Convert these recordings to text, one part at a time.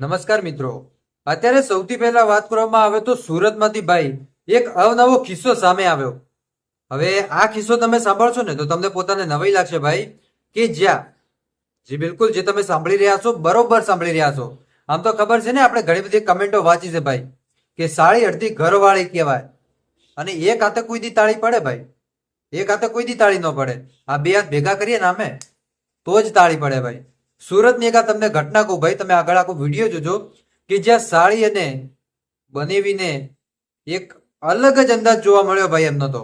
નમસ્કાર મિત્રો. અત્યારે સૌથી પહેલા વાત કરવામાં આવે તો સુરતમાંથી ભાઈ એક અવનવો કિસ્સો સામે આવ્યો. હવે આ કિસ્સો તમે સાંભળશો ને તો તમને પોતાને નવાઈ લાગશે ભાઈ કે જ્યાં, જે બિલકુલ જે તમે સાંભળી રહ્યા છો, બરોબર સાંભળી રહ્યા છો. આમ તો ખબર છે ને આપણે ઘણી બધી કમેન્ટો વાંચી છે ભાઈ, કે સાળી અડધી ઘરવાળી કહેવાય. અને એક હાથે કોઈ દી તાળી પડે ભાઈ. એક હાથે કોઈ દી તાળી ન પડે. આ બે હાથ ભેગા કરીએ ને અમે તો જ તાળી પડે ભાઈ. સુરતની એક આ તમને ઘટના કહું ભાઈ, તમે આગળ આખો વીડિયો જોજો કે જ્યાં સાળી અને બનેવીને એક અલગ જ અંદાજ જોવા મળ્યો ભાઈ એમનો તો.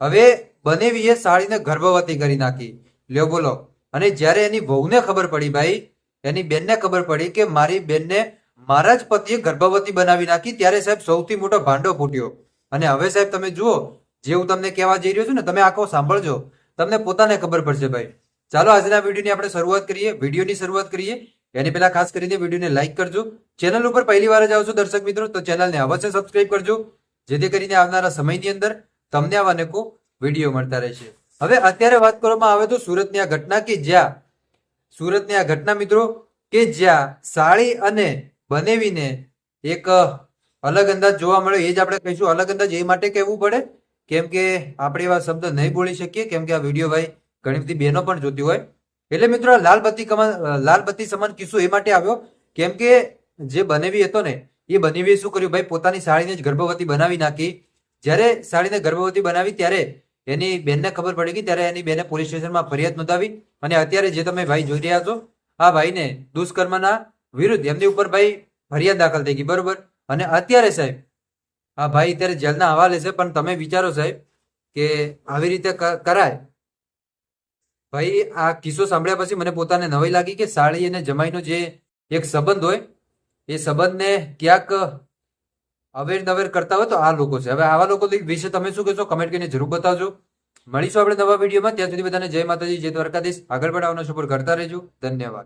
હવે બનેવીએ સાળીને ગર્ભવતી કરી નાખી. લ્યો બોલો. અને જ્યારે એની વહુને ખબર પડી ભાઈ, એની બેનને ખબર પડી કે મારી બેનને મારા જ પતિએ ગર્ભવતી બનાવી નાખી, ત્યારે સાહેબ સૌથી મોટો ભાંડો ફૂટ્યો. અને હવે સાહેબ તમે જુઓ, જે હું તમને કહેવા જઈ રહ્યો છું ને, તમે આખો સાંભળજો. તમને પોતાને ખબર પડશે ભાઈ. ચાલો આજના વિડીયોની આપણે શરૂઆત કરીએ, વિડીયોની શરૂઆત કરીએ. એની પહેલા ખાસ કરીને વિડીયોને લાઈક કરજો. ચેનલ ઉપર પહેલી વાર જ આવશો દર્શક મિત્રો, તો ચેનલને અવશ્ય સબસ્ક્રાઇબ કરજો, જેથી કરીને આવનારા સમયની અંદર તમને આવા અનેકો વીડિયો મળતા રહેશે. હવે અત્યારે વાત કરવામાં આવે તો સુરતની આ ઘટના કે જ્યાં, સુરતની આ ઘટના મિત્રો, કે જ્યાં સાળી અને બનેવીને એક અલગ અંદાજ જોવા મળ્યો એ જ આપણે કહીશું. અલગ અંદાજ એ માટે કહેવું પડે, કેમ કે આપણે એવા શબ્દ નહીં બોલી શકીએ, કેમ કે આ વીડિયો ભાઈ ઘણી બધી બહેનો પણ જોતી હોય. એટલે મિત્રો લાલ બત્તી કમાન લાલ બત્તી સમાન કિસ્સો એ માટે આવ્યો. કેમ કે જે બનેવી હતો ને, એ બનેવીએ શું કર્યું? ભાઈ, પોતાની સાડીને જ ગર્ભવતી બનાવી નાખી. જ્યારે સાડીને ગર્ભવતી બનાવી ત્યારે એની બેનને ખબર પડી ગઈ. ત્યારે એની બેને પોલીસ સ્ટેશનમાં ફરિયાદ નોંધાવી. અને અત્યારે જે તમે ભાઈ જોઈ રહ્યા છો, આ ભાઈને દુષ્કર્મના વિરુદ્ધ એમની ઉપર ભાઈ ફરિયાદ દાખલ થઈ ગઈ. બરોબર? અને અત્યારે સાહેબ, આ ભાઈ અત્યારે જેલના હવાલે છે. પણ તમે વિચારો સાહેબ કે આવી રીતે કરાય ભાઈ, આ કિસ્સો સાંભળ્યા પછી મને પોતાને નવાઈ લાગી કે સાળી અને જમાઈનો જે એક સંબંધ હોય, એ સંબંધને ક્યાંક અવેર નવેર કરતા હોય તો આ લોકો છે. હવે આવા લોકો વિશે તમે શું કહેશો? કમેન્ટ કરીને જરૂર બતાવજો. મળીશું આપણે નવા વિડીયોમાં. ત્યાં સુધી બધાને જય માતાજી, જય દ્વારકાધીશ. આગળ પણ આવવાનો સપોર્ટ કરતા રહેજો. ધન્યવાદ.